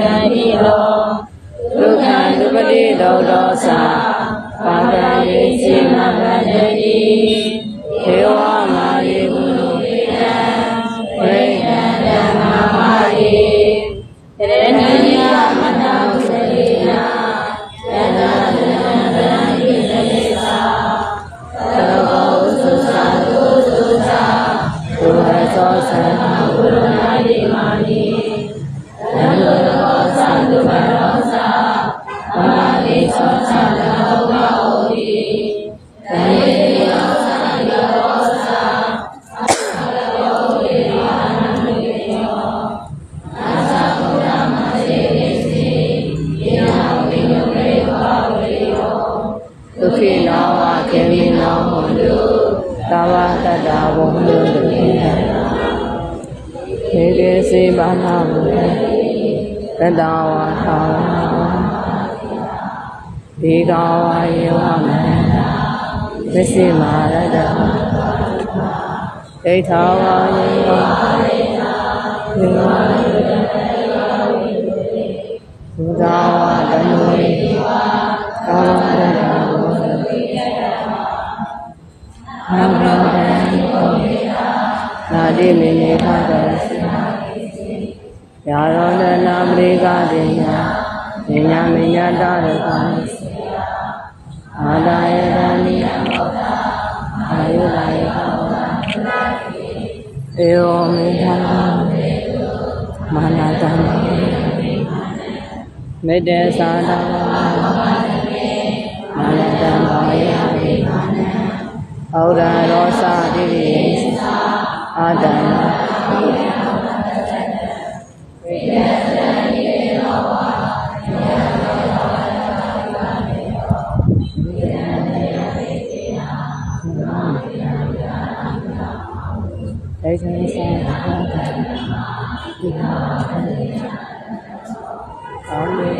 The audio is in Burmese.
တံဤလောဒုက္ခံဒုပတိဒေါဒောသာပါဒံယေစီမဗန္တတိဒေဝမာယေဘုလိုပိတံဝိဒံဓမ္မာမာယေတရဏိယမနာဥဒတိနာယတသနံတံဣတတိသာသဘောဥသုသာသုသုသာဘုရားသောသံဃာဘုရားတိမာနိသံဃာ သောသံဃာရောသာအမတိသောသံဃာဘောဟောတိသံယေယောသံဃာရောသာအမရောတိအာနန္တိယောအသဗုဒ္ဓမသေတိစီယေနဝိနုရေဘာဝေယောဒုက္ခိနောဝခေမိနောဟောတုသဝတတ္တဝံဒုက္ခိတံေကေစေဘာနာမု တတဝါသာဒီကဝါယေဝမန္တာသစ္စေမာရတဒိဋ္ဌာဝါယေဝဒီဝါဘုရားဝါတနုကာဝရတဟံဘန္တံနာတိမေနေခတံ ယာရောနနာမရိကတိညာဉာဏ်မညာတရကံအာဒာယတံနိအာယုလာယဧဝမေဟံမာနတံမေတ္တေသာတံမာနတံဘာယဩရရောစာတိရိအာတံဒိဋ္ဌိသာအာမေ